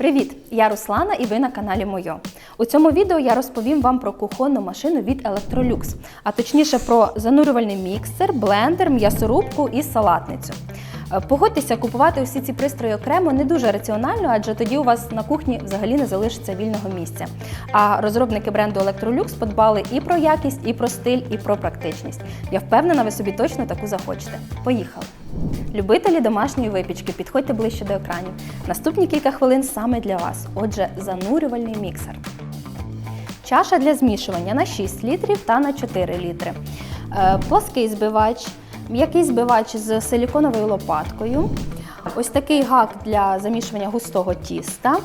Привіт! Я Руслана і ви на каналі Мойо. У цьому відео я розповім вам про кухонну машину від Electrolux, а точніше про занурювальний міксер, блендер, м'ясорубку і салатницю. Е, Погодьтеся, купувати усі ці пристрої окремо не дуже раціонально, адже тоді у вас на кухні взагалі не залишиться вільного місця. А розробники бренду Electrolux подбали і про якість, і про стиль, і про практичність. Я впевнена, ви собі точно таку захочете. Поїхали! Любителі домашньої випічки, підходьте ближче до екранів. Наступні кілька хвилин саме для вас. Отже, занурювальний міксер. Чаша для змішування на 6 літрів та на 4 літри. Е, Плоский збивач, м'який збивач з силіконовою лопаткою. Ось такий гак для замішування густого тіста.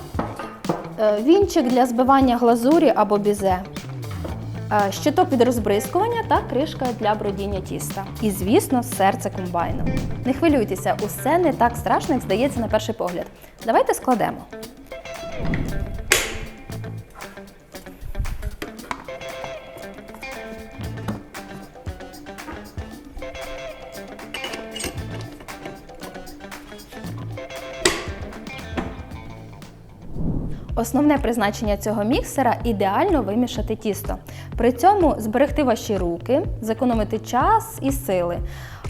Е, Вінчик для збивання глазурі або бізе. Е, Щиток від розбризкування та кришка для бродіння тіста. І, звісно, серце комбайну. Не хвилюйтеся, усе не так страшно, як здається на перший погляд. Давайте складемо. Основне призначення цього міксера ідеально вимішати тісто. При цьому зберегти ваші руки, зекономити час і сили.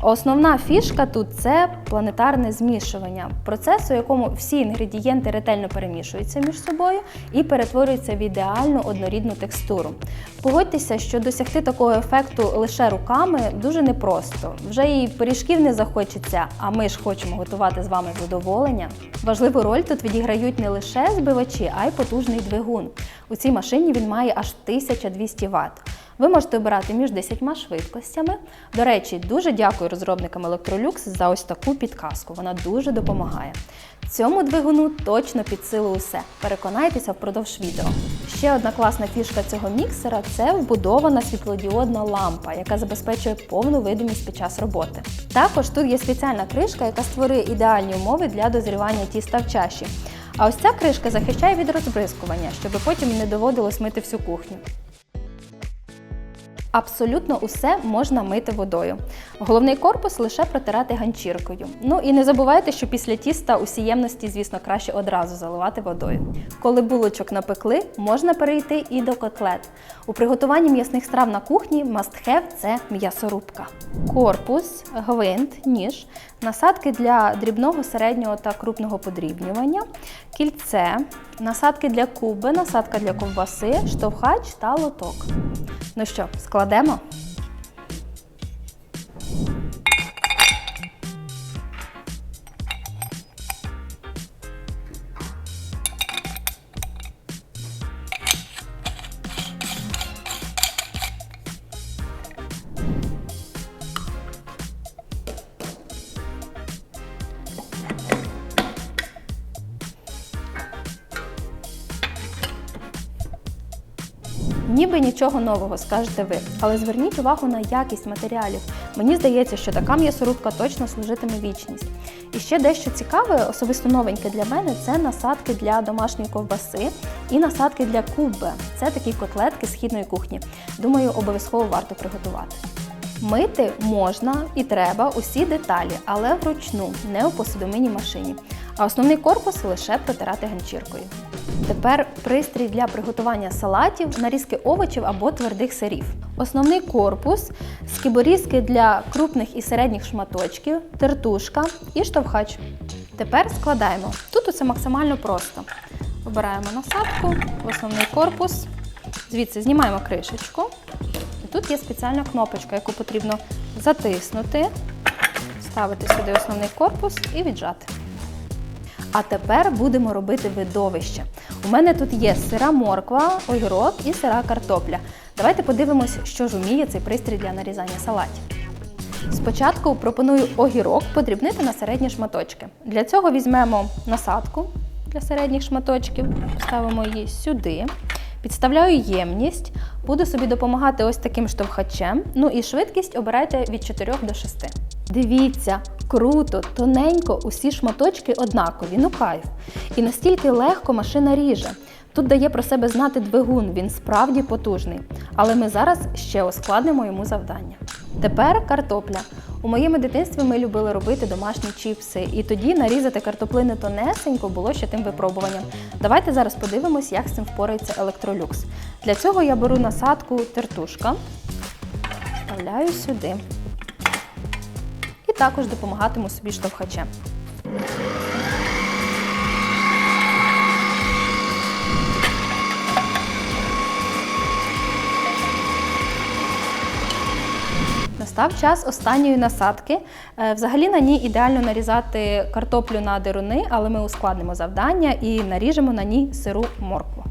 Основна фішка тут це планетарне змішування, процес, у якому всі інгредієнти ретельно перемішуються між собою і перетворюються в ідеальну однорідну текстуру. Погодьтеся, що досягти такого ефекту лише руками дуже непросто. Вже і пиріжків не захочеться, а ми ж хочемо готувати з вами задоволення. Важливу роль тут відіграють не лише збивачі, а й потужний двигун. У цій машині він має аж 1200 Вт. Ви можете обирати між 10 швидкостями. До речі, дуже дякую розробникам Electrolux за ось таку підказку. Вона дуже допомагає. Цьому двигуну точно під силу усе. Переконайтеся впродовж відео. Ще одна класна фішка цього міксера це вбудована світлодіодна лампа, яка забезпечує повну видимість під час роботи. Також тут є спеціальна кришка, яка створює ідеальні умови для дозрівання тіста в чаші. А ось ця кришка захищає від розбризкування, щоб потім не доводилось мити всю кухню. Абсолютно усе можна мити водою. Головний корпус лише протирати ганчіркою. Ну і не забувайте, що після тіста усі ємності, звісно, краще одразу заливати водою. Коли булочок напекли, можна перейти і до котлет. У приготуванні м'ясних страв на кухні have – це м'ясорубка. Корпус, гвинт, ніж, насадки для дрібного, середнього та крупного подрібнювання, кільце, насадки для куби, насадка для ковбаси, штовхач та лоток. Ну що, складемо? Ніби нічого нового, скажете ви, але зверніть увагу на якість матеріалів. Мені здається, що така м'ясорубка точно служитиме вічність. І ще дещо цікаве, особисто новеньке для мене, це насадки для домашньої ковбаси і насадки для куббе. Це такі котлетки східної кухні. Думаю, обов'язково варто приготувати. Мити можна і треба усі деталі, але вручну, не у посудомийній машині. А основний корпус лише протирати ганчіркою. Тепер пристрій для приготування салатів, нарізки овочів або твердих сирів. Основний корпус, скиборізки для крупних і середніх шматочків, тертушка і штовхач. Тепер складаємо. Тут усе максимально просто. Обираємо насадку, в основний корпус, звідси знімаємо кришечку. Тут є спеціальна кнопочка, яку потрібно затиснути, ставити сюди основний корпус і віджати. А тепер будемо робити видовище. У мене тут є сира морква, огірок і сира картопля. Давайте подивимось, що ж вміє цей пристрій для нарізання салатів. Спочатку пропоную огірок подрібнити на середні шматочки. Для цього візьмемо насадку для середніх шматочків, ставимо її сюди. Підставляю ємність, буду собі допомагати ось таким штовхачем. Ну і швидкість обирайте від 4 до 6. Дивіться, круто, тоненько, усі шматочки однакові, ну кайф. І настільки легко машина ріже. Тут дає про себе знати двигун, він справді потужний. Але ми зараз ще ускладнимо йому завдання. Тепер картопля. У моєму дитинстві ми любили робити домашні чіпси, і тоді нарізати картоплини тонесенько було ще тим випробуванням. Давайте зараз подивимось, як з цим впорається електролюкс. Для цього я беру насадку тертушка, вставляю сюди. І також допомагатиму собі штовхачем. Настав час останньої насадки. Е, Взагалі на ній ідеально нарізати картоплю на деруни, але ми ускладнимо завдання і наріжемо на ній сиру моркву.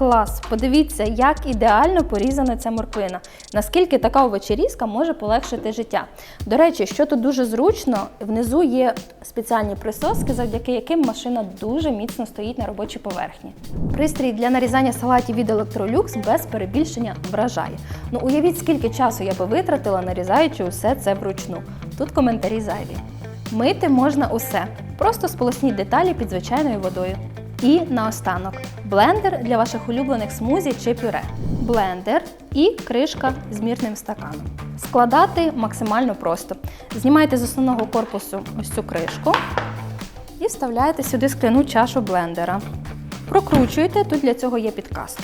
Клас! Подивіться, як ідеально порізана ця морквина. Наскільки така овочерізка може полегшити життя. До речі, що тут дуже зручно, внизу є спеціальні присоски, завдяки яким машина дуже міцно стоїть на робочій поверхні. Пристрій для нарізання салатів від Electrolux без перебільшення вражає. Ну уявіть, скільки часу я би витратила, нарізаючи усе це вручну. Тут коментарі зайві. Мити можна усе. Просто сполосніть деталі під звичайною водою. І наостанок блендер для ваших улюблених смузі чи пюре. Блендер і кришка з мірним стаканом. Складати максимально просто. Знімайте з основного корпусу ось цю кришку і вставляєте сюди скляну чашу блендера. Прокручуєте, тут для цього є підказки.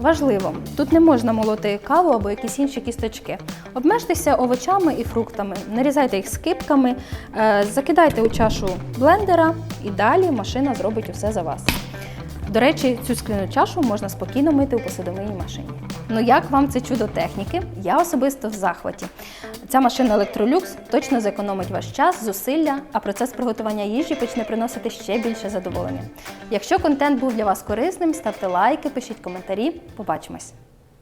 Важливо, тут не можна молоти каву або якісь інші кісточки. Обмежтеся овочами і фруктами, нарізайте їх скипками, е, закидайте у чашу блендера і далі машина зробить усе за вас. До речі, цю скляну чашу можна спокійно мити у посудомийній машині. Ну як вам це чудо техніки? Я особисто в захваті. Ця машина Electrolux точно зекономить ваш час, зусилля, а процес приготування їжі почне приносити ще більше задоволення. Якщо контент був для вас корисним, ставте лайки, пишіть коментарі. Побачимось!